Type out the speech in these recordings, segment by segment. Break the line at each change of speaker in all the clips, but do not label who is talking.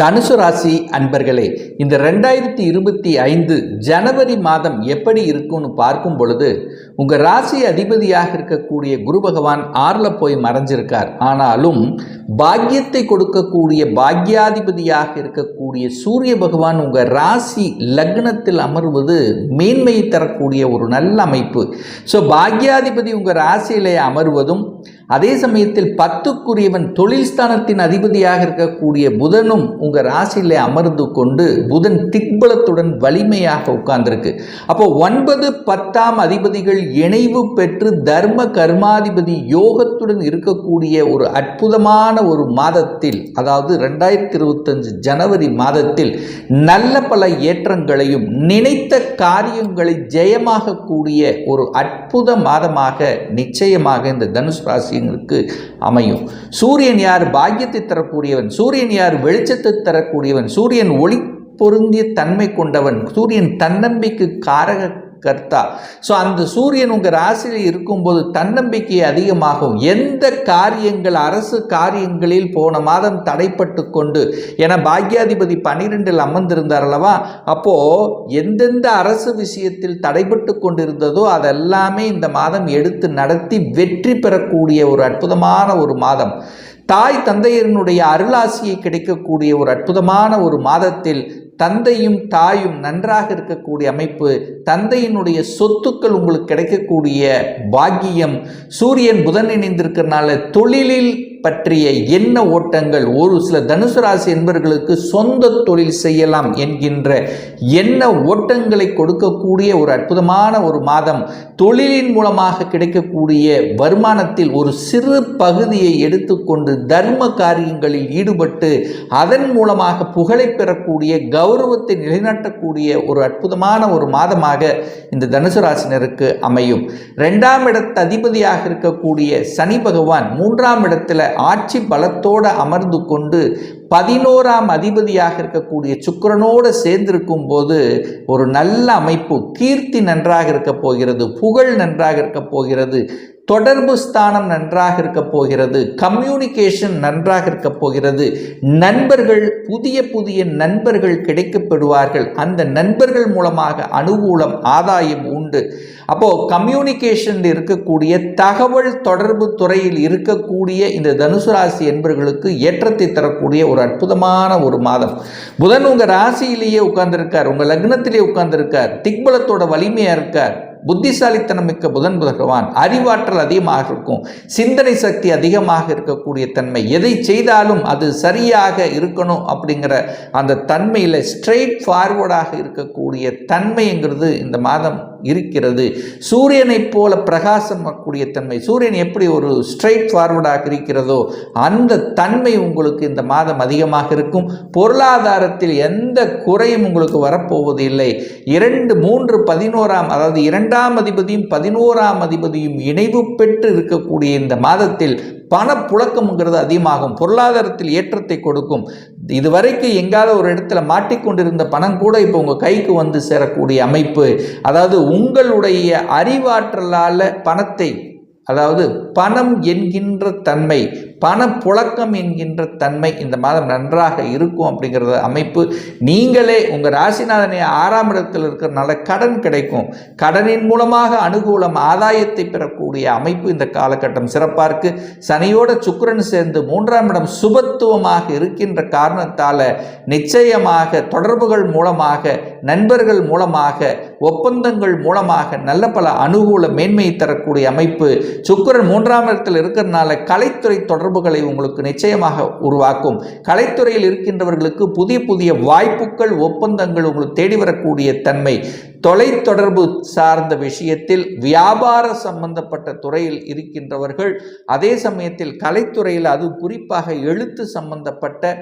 தனுசு ராசி அன்பர்களே இந்த ரெண்டாயிரத்தி இருபத்தி ஐந்து ஜனவரி மாதம் எப்படி இருக்கும்னு பார்க்கும் பொழுது உங்கள் ராசி அதிபதியாக இருக்கக்கூடிய குரு பகவான் ஆறில் போய் மறைஞ்சிருக்கார். ஆனாலும் பாக்கியத்தை கொடுக்கக்கூடிய பாக்யாதிபதியாக இருக்கக்கூடிய சூரிய பகவான் உங்கள் ராசி லக்னத்தில் அமர்வது மேன்மையை தரக்கூடிய ஒரு நல்ல அமைப்பு. ஸோ பாக்யாதிபதி உங்கள் ராசியிலே அமர்வதும் அதே சமயத்தில் பத்துக்குரியவன் தொழில் ஸ்தானத்தின் அதிபதியாக இருக்கக்கூடிய புதனும் உங்கள் ராசியிலே அமர்ந்து கொண்டு புதன் திக்பலத்துடன் வலிமையாக உட்கார்ந்துருக்கு. அப்போ ஒன்பது பத்தாம் அதிபதிகள் இணைவு பெற்று தர்ம கர்மாதிபதி யோகத்துடன் இருக்கக்கூடிய ஒரு அற்புதமான ஒரு மாதத்தில் அதாவது ரெண்டாயிரத்தி இருபத்தஞ்சு ஜனவரி மாதத்தில் நல்ல பல ஏற்றங்களையும் நினைத்த காரியங்களை ஜெயமாக கூடிய ஒரு அற்புத மாதமாக நிச்சயமாக இந்த தனுஷ் ராசிங்களுக்கு அமையும். சூரியன் யார்? பாக்கியத்தை தரக்கூடியவன். சூரியன் யார்? வெளிச்சத்தை தரக்கூடியவன். சூரியன் ஒளி பொருந்திய தன்மை கொண்டவன். சூரியன் தன்னம்பிக்கை காரக கர்த்தா. ஸோ அந்த சூரியன் உங்கள் ராசியில் இருக்கும்போது தன்னம்பிக்கை அதிகமாகும். எந்த காரியங்கள் அரசு காரியங்களில் போன மாதம் தடைப்பட்டு கொண்டு என பாக்யாதிபதி பன்னிரெண்டில் அமர்ந்திருந்தார் அல்லவா? அப்போது எந்தெந்த அரசு விஷயத்தில் தடைப்பட்டு கொண்டிருந்ததோ அதெல்லாமே இந்த மாதம் எடுத்து நடத்தி வெற்றி பெறக்கூடிய ஒரு அற்புதமான ஒரு மாதம். தாய் தந்தையரினுடைய அருளாசியை கிடைக்கக்கூடிய ஒரு அற்புதமான ஒரு மாதத்தில் தந்தையும் தாயும் நன்றாக இருக்கக்கூடிய அமைப்பு தந்தையினுடைய சொத்துக்கள் உங்களுக்கு கிடைக்கக்கூடிய பாக்கியம். சூரியன் புதன் இணைந்திருக்கிறனால தொழிலில் பற்றிய எண்ண ஓட்டங்கள்? ஒரு சில தனுசு ராசி என்பவர்களுக்கு சொந்த தொழில் செய்யலாம் என்கின்ற எண்ண ஓட்டங்களை கொடுக்கக்கூடிய ஒரு அற்புதமான ஒரு மாதம். தொழிலின் மூலமாக கிடைக்கக்கூடிய வருமானத்தில் ஒரு சிறு பகுதியை எடுத்துக்கொண்டு தர்ம காரியங்களில் ஈடுபட்டு அதன் மூலமாக புகழை பெறக்கூடிய கௌரவத்தை நிலைநாட்டக்கூடிய ஒரு அற்புதமான ஒரு மாதமாக இந்த தனுசு ராசினருக்கு அமையும். ரெண்டாம் இடத்து அதிபதியாக இருக்கக்கூடிய சனி பகவான் மூன்றாம் இடத்துல ஆட்சி பலத்தோடு அமர்ந்து கொண்டு பதினோராம் அதிபதியாக இருக்கக்கூடிய சுக்கரனோடு சேர்ந்திருக்கும் போது ஒரு நல்ல அமைப்பு கீர்த்தி நன்றாக இருக்க போகிறது புகழ் நன்றாக இருக்க போகிறது. தொடர்பு ஸ்தானம் நன்றாக இருக்க போகிறது கம்யூனிகேஷன் நன்றாக இருக்க போகிறது நண்பர்கள் புதிய புதிய நண்பர்கள் கிடைக்கப்படுவார்கள். அந்த நண்பர்கள் மூலமாக அனுகூலம் ஆதாயம் உண்டு. அப்போது கம்யூனிகேஷன் இருக்கக்கூடிய தகவல் தொடர்பு துறையில் இருக்கக்கூடிய இந்த தனுசு ராசி என்பர்களுக்கு ஏற்றத்தை தரக்கூடிய ஒரு அற்புதமான ஒரு மாதம். புதன் உங்கள் ராசியிலேயே உட்கார்ந்துருக்கார் உங்கள் லக்னத்திலே உட்கார்ந்துருக்கார் திக்பலத்தோட வலிமையாக இருக்கார். புத்திசாலித்தனம் மிக்க புதன் பகவான் அறிவாற்றல் அதிகமாக இருக்கும் சிந்தனை சக்தி அதிகமாக இருக்கக்கூடிய தன்மை எதை செய்தாலும் அது சரியாக இருக்கணும் அப்படிங்கிற அந்த தன்மையில் ஸ்ட்ரெயிட் ஃபார்வர்டாக இருக்கக்கூடிய தன்மைங்கிறது இந்த மாதம் இருக்கிறது. சூரியனைப் போல பிரகாசமாக்கூடிய தன்மை சூரியன் எப்படி ஒரு ஸ்ட்ரெயிட் ஃபார்வர்டாக இருக்கிறதோ அந்த தன்மை உங்களுக்கு இந்த மாதம் அதிகமாக இருக்கும். பொருளாதாரத்தில் எந்த குறையும் உங்களுக்கு வரப்போவது இல்லை இரண்டு மூன்று பதினோராம் அதாவது இரண்டு இரண்டாம் அதிபதியும் பதினோராம் அதிபதியும் இணைவு பெற்று இருக்கக்கூடிய இந்த மாதத்தில் பணப்புழக்கம்ங்கிறது அதிகமாகும். பொருளாதாரத்தில் ஏற்றத்தை கொடுக்கும். இதுவரைக்கும் எங்காத ஒரு இடத்துல மாட்டிக்கொண்டிருந்த பணம் கூட இப்போ உங்கள் கைக்கு வந்து சேரக்கூடிய அமைப்பு. அதாவது உங்களுடைய அறிவாற்றலால் பணத்தை அதாவது பணம் என்கின்ற தன்மை பணப்புழக்கம் என்கின்ற தன்மை இந்த மாதம் நன்றாக இருக்கும் அப்படிங்கிறத அமைப்பு நீங்களே உங்கள் ராசிநாதனை ஆறாம் இடத்தில் இருக்கிறனால கடன் கிடைக்கும். கடனின் மூலமாக அனுகூலம் ஆதாயத்தை பெறக்கூடிய அமைப்பு இந்த காலகட்டம். சிறப்பாக இருக்குது சனியோட சுக்கிரன் சேர்ந்து மூன்றாம் இடம் சுபத்துவமாக இருக்கின்ற காரணத்தால் நிச்சயமாக தொடர்புகள் மூலமாக நண்பர்கள் மூலமாக ஒப்பந்தங்கள் மூலமாக நல்ல பல அனுகூல மேன்மையை தரக்கூடிய அமைப்பு. சுக்கிரன் மூன்றாம் இடத்தில் இருக்கிறனால கலைத்துறை தொடர்புகளை உங்களுக்கு நிச்சயமாக உருவாக்கும். கலைத்துறையில் இருக்கின்றவர்களுக்கு புதிய புதிய வாய்ப்புகள் ஒப்பந்தங்கள் உங்களுக்கு தேடி வரக்கூடிய தன்மை. தொலைத்தொடர்பு சார்ந்த விஷயத்தில் வியாபார சம்பந்தப்பட்ட துறையில் இருக்கின்றவர்கள் அதே சமயத்தில் கலைத்துறையில் அது குறிப்பாக எழுத்து சம்பந்தப்பட்ட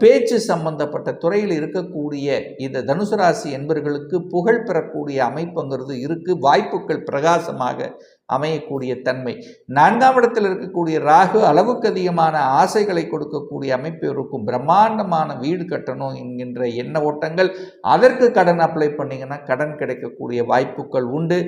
பேச்சு சம்பந்தப்பட்ட துறையில் இருக்கக்கூடிய இந்த தனுசு ராசி என்பவர்களுக்கு புகழ் பெறக்கூடிய அமைப்புங்கிறது இருக்குது வாய்ப்புகள் பிரகாசமாக அமையக்கூடிய தன்மை. நான்காம் இடத்தில் இருக்கக்கூடிய ராகு அளவுக்கு அதிகமான ஆசைகளை கொடுக்கக்கூடிய அமைப்பு இருக்கும். பிரம்மாண்டமான வீடு கட்டணும் என்கின்ற எண்ண ஓட்டங்கள் அதற்கு கடன் அப்ளை பண்ணிங்கன்னா கடன் கிடைக்கக்கூடிய வாய்ப்புகள் உண்டு.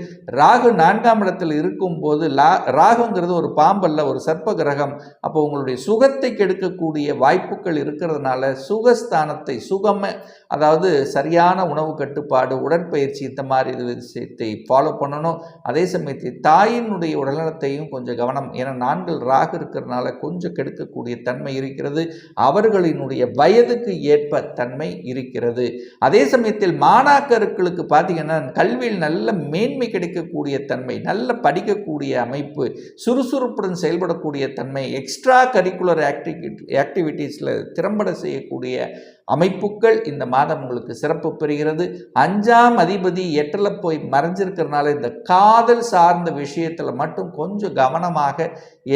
ராகு நான்காம் இடத்தில் இருக்கும்போது லா ராகுங்கிறது ஒரு பாம்பல்ல ஒரு சர்ப்ப கிரகம் அப்போ உங்களுடைய சுகத்தை கெடுக்கக்கூடிய வாய்ப்புகள் இருக்கிறதுனால சுகஸ்தானத்தை சுகம அதாவது சரியான உணவு கட்டுப்பாடு உடற்பயிற்சி இந்த மாதிரி இது விஷயத்தை ஃபாலோ பண்ணணும். அதே சமயத்தில் தாயினுடைய உடல்நலத்தையும் கொஞ்சம் கவனம். ஏன்னா நான்கள் ராகு இருக்கிறதுனால கொஞ்சம் கெடுக்கக்கூடிய தன்மை இருக்கிறது. அவர்களினுடைய வயதுக்கு ஏற்ப தன்மை இருக்கிறது. அதே சமயத்தில் மாணாக்கர்களுக்கு பார்த்தீங்கன்னா கல்வியில் நல்ல மேன்மை கிடைக்கக்கூடிய தன்மை நல்ல படிக்கக்கூடிய அமைப்பு சுறுசுறுப்புடன் செயல்படக்கூடிய தன்மை எக்ஸ்ட்ரா கரிக்குலர் ஆக்டிவிட்டி ஆக்டிவிட்டீஸில் திறம்பட செய்யக்கூடிய அமைப்புகள் இந்த மாதம் உங்களுக்கு சிறப்பு பெறுகிறது. அஞ்சாம் அதிபதி எட்டில் போய் மறைஞ்சிருக்கிறதுனால இந்த காதல் சார்ந்த விஷயத்தில் மட்டும் கொஞ்சம் கவனமாக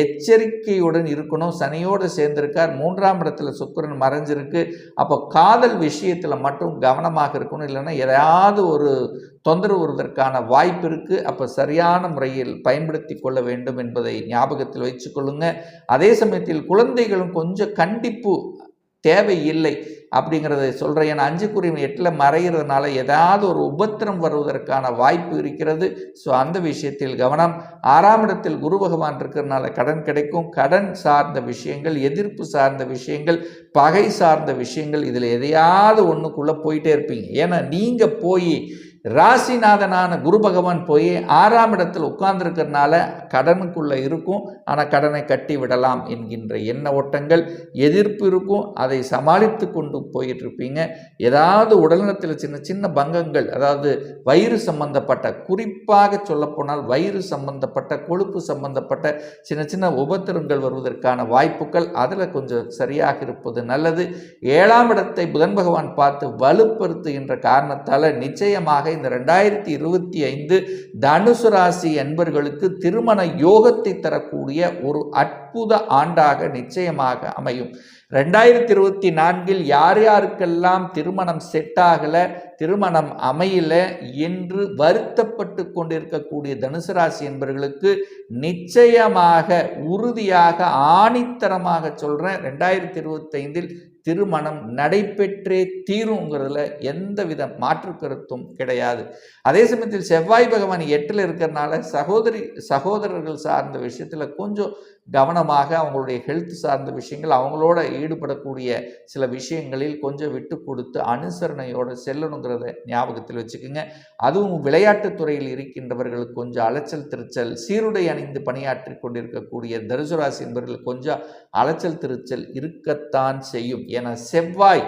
எச்சரிக்கையுடன் இருக்கணும். சனியோடு சேர்ந்திருக்கார். மூன்றாம் இடத்துல சுக்கரன் மறைஞ்சிருக்கு. அப்போ காதல் விஷயத்தில் மட்டும் கவனமாக இருக்கணும். இல்லைன்னா எதையாவது ஒரு தொந்தரவு வருவதற்கான வாய்ப்பு இருக்குது அப்போ சரியான முறையில் பயன்படுத்தி கொள்ள வேண்டும் என்பதை ஞாபகத்தில் வச்சுக்கொள்ளுங்க அதே சமயத்தில் குழந்தைகளும் கொஞ்சம் கண்டிப்பு தேவையில்லை அப்படிங்கிறத சொல்கிறேன் ஏன்னா அஞ்சு எட்டில் மறைகிறதுனால ஏதாவது ஒரு உபத்திரம் வருவதற்கான வாய்ப்பு இருக்கிறது. ஸோ அந்த விஷயத்தில் கவனம். ஆறாம் இடத்தில் குரு பகவான் இருக்கிறதுனால கடன் கிடைக்கும். கடன் சார்ந்த விஷயங்கள் எதிர்ப்பு சார்ந்த விஷயங்கள் பகை சார்ந்த விஷயங்கள் இதில் எதையாவது ஒன்றுக்குள்ளே போயிட்டே இருப்பீங்க. ஏன்னா நீங்கள் போய் ராசிநாதனான குரு பகவான் போய் ஆறாம் இடத்தில் உட்கார்ந்துருக்கிறதுனால கடனுக்குள்ளே இருக்கும். ஆனால் கடனை கட்டி விடலாம் என்கின்ற எண்ண ஓட்டங்கள் எதிர்ப்பு இருக்கும். அதை சமாளித்து கொண்டு போயிட்டுருப்பீங்க ஏதாவது உடல்நலத்தில் சின்ன சின்ன பங்கங்கள் அதாவது வயிறு சம்பந்தப்பட்ட குறிப்பாக சொல்லப்போனால் வயிறு சம்பந்தப்பட்ட கொழுப்பு சம்பந்தப்பட்ட சின்ன சின்ன உபத்திரங்கள் வருவதற்கான வாய்ப்புகள் அதில் கொஞ்சம் சரியாக இருப்பது நல்லது. ஏழாம் இடத்தை புதன் பகவான் பார்த்து வலுப்படுத்துகின்ற காரணத்தால் நிச்சயமாக இந்த ரெண்டாயிரத்தி இருபத்தி ஐந்து தனுசு ராசி என்பர்களுக்கு திருமண யோகத்தை தரக்கூடிய ஒரு அற்புத ஆண்டாக நிச்சயமாக அமையும். ரெண்டாயிரத்தி இருபத்தி நான்கில் யார் யாருக்கெல்லாம் திருமணம் செட் ஆகலை திருமணம் அமையல என்று வருத்தப்பட்டு கொண்டிருக்கக்கூடிய தனுசு ராசி என்பவர்களுக்கு நிச்சயமாக உறுதியாக ஆணித்தரமாக சொல்கிறேன் ரெண்டாயிரத்தி இருபத்தைந்தில் திருமணம் நடைபெற்றே தீருங்கிறதுல எந்த வித மாற்று கருத்தும் கிடையாது. அதே சமயத்தில் செவ்வாய் பகவான் எட்டில் இருக்கிறனால சகோதரி சகோதரர்கள் சார்ந்த விஷயத்தில் கொஞ்சம் கவனமாக அவங்களுடைய ஹெல்த் சார்ந்த விஷயங்கள் அவங்களோட ஈடுபடக்கூடிய சில விஷயங்களில் கொஞ்சம் விட்டு கொடுத்து அனுசரணையோடு செல்லணுங்கிறத ஞாபகத்தில் வச்சுக்கோங்க. அதுவும் விளையாட்டுத் துறையில் இருக்கின்றவர்களுக்கு கொஞ்சம் அலைச்சல் திருச்சல் சீருடை அணிந்து பணியாற்றி கொண்டிருக்கக்கூடிய தனுசுராசி என்பவர்கள் கொஞ்சம் அலைச்சல் திருச்சல் இருக்கத்தான் செய்யும். என செவ்வாய்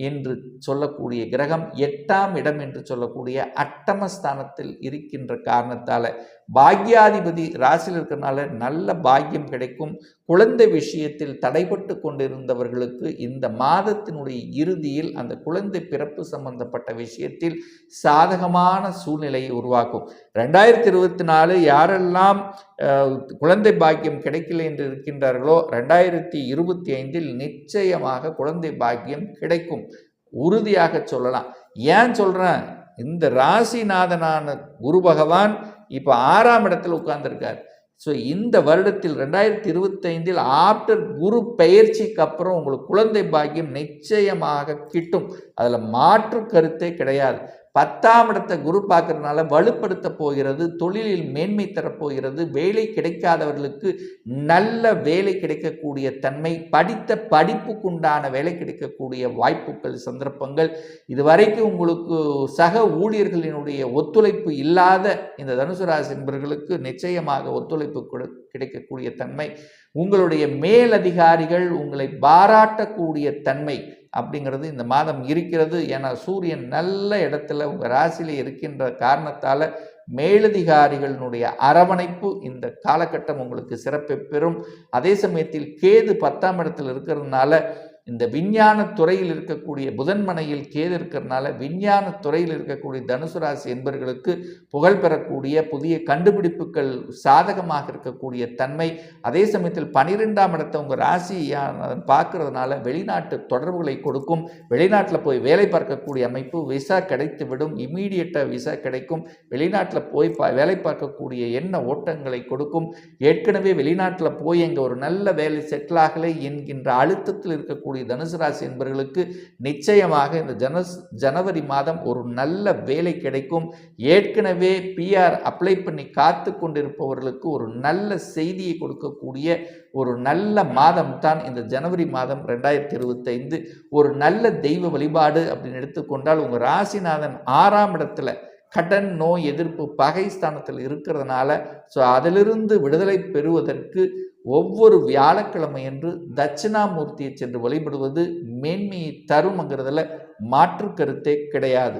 என்று சொல்லக்கூடிய கிரகம் எட்டாம் இடம் என்று சொல்லக்கூடிய அட்டமஸ்தானத்தில் இருக்கின்ற காரணத்தால் பாக்யாதிபதி ராசியில் இருக்கிறனால நல்ல பாக்கியம் கிடைக்கும். குழந்தை விஷயத்தில் தடைபட்டு கொண்டிருந்தவர்களுக்கு இந்த மாதத்தினுடைய இறுதியில் அந்த குழந்தை பிறப்பு சம்பந்தப்பட்ட விஷயத்தில் சாதகமான சூழ்நிலையை உருவாக்கும். ரெண்டாயிரத்தி இருபத்தி நாலு யாரெல்லாம் குழந்தை பாக்கியம் கிடைக்கல என்று இருக்கின்றார்களோ ரெண்டாயிரத்தி இருபத்தி ஐந்தில் நிச்சயமாக குழந்தை பாக்கியம் கிடைக்கும். உறுதியாக சொல்லலாம். ஏன் சொல்கிறேன் இந்த ராசிநாதனான குரு பகவான் இப்போ ஆறாம் இடத்தில் உட்கார்ந்துருக்கார். ஸோ இந்த வருடத்தில் ரெண்டாயிரத்தி இருபத்தைந்தில் ஆஃப்டர் குரு பயிற்சிக்கு அப்புறம் உங்களுக்கு குழந்தை பாக்கியம் நிச்சயமாக கிட்டும். அதில் மாற்று கருத்தே கிடையாது. பத்தாம் இடத்தை குரு பார்க்கறதுனால வலுப்படுத்த போகிறது தொழிலில் மேன்மை தரப்போகிறது வேலை கிடைக்காதவர்களுக்கு நல்ல வேலை கிடைக்கக்கூடிய தன்மை படித்த படிப்புக்குண்டான வேலை கிடைக்கக்கூடிய வாய்ப்புகள் சந்தர்ப்பங்கள். இதுவரைக்கும் உங்களுக்கு சக ஊழியர்களினுடைய ஒத்துழைப்பு இல்லாத இந்த தனுசு ராசி என்பவர்களுக்கு நிச்சயமாக ஒத்துழைப்பு கிடைக்கக்கூடிய தன்மை. உங்களுடைய மேலதிகாரிகள் உங்களை பாராட்டக்கூடிய தன்மை அப்படிங்கிறது இந்த மாதம் இருக்கிறது. ஏன்னா சூரியன் நல்ல இடத்துல உங்கள் ராசியில் இருக்கின்ற காரணத்தால் மேலதிகாரிகளினுடைய அரவணைப்பு இந்த காலகட்டம் உங்களுக்கு சிறப்பை பெறும். அதே சமயத்தில் கேது பத்தாம் இடத்தில் இருக்கிறதுனால இந்த விஞ்ஞான துறையில் இருக்கக்கூடிய புதன்மனையில் கேது இருக்கிறதுனால விஞ்ஞான துறையில் இருக்கக்கூடிய தனுசு ராசி என்பவர்களுக்கு புகழ் பெறக்கூடிய புதிய கண்டுபிடிப்புகள் சாதகமாக இருக்கக்கூடிய தன்மை. அதே சமயத்தில் பனிரெண்டாம் இடத்தை உங்கள் ராசியான பார்க்கறதுனால வெளிநாட்டு தொடர்புகளை கொடுக்கும். வெளிநாட்டில் போய் வேலை பார்க்கக்கூடிய அமைப்பு விசா கிடைத்து விடும் இம்மீடியட்டாக விசா கிடைக்கும். வெளிநாட்டில் போய் பா வேலை பார்க்கக்கூடிய எண்ண ஓட்டங்களை கொடுக்கும். ஏற்கனவே வெளிநாட்டில் போய் எங்கள் ஒரு நல்ல வேலை செட்டில் ஆகலை என்கின்ற அழுத்தத்தில் இருக்கக்கூடிய தனுசு ராசி என்பவர்களுக்கு நிச்சயமாக இந்த ஜனஸ் ஜனவரி மாதம் ஒரு நல்ல வேலை கிடைக்கும். ஏற்கனவே பிஆர் அப்ளை பண்ணி காத்து கொண்டிருப்பவர்களுக்கு ஒரு நல்ல செய்தியை கொடுக்கக்கூடிய ஒரு நல்ல மாதம் தான் இந்த ஜனவரி மாதம் ரெண்டாயிரத்தி இருபத்தைந்து. ஒரு நல்ல தெய்வ வழிபாடு அப்படின்னு எடுத்துக்கொண்டால் உங்கள் ராசிநாதன் ஆறாம் இடத்துல கடன் நோய் எதிர்ப்பு பகை ஸ்தானத்தில் இருக்கிறதுனால ஸோ அதிலிருந்து விடுதலை பெறுவதற்கு ஒவ்வொரு வியாழக்கிழமையன்று தட்சிணாமூர்த்தியை சென்று வழிபடுவது மேன்மையை தரும்ங்கிறதுல மாற்று கருத்தே கிடையாது.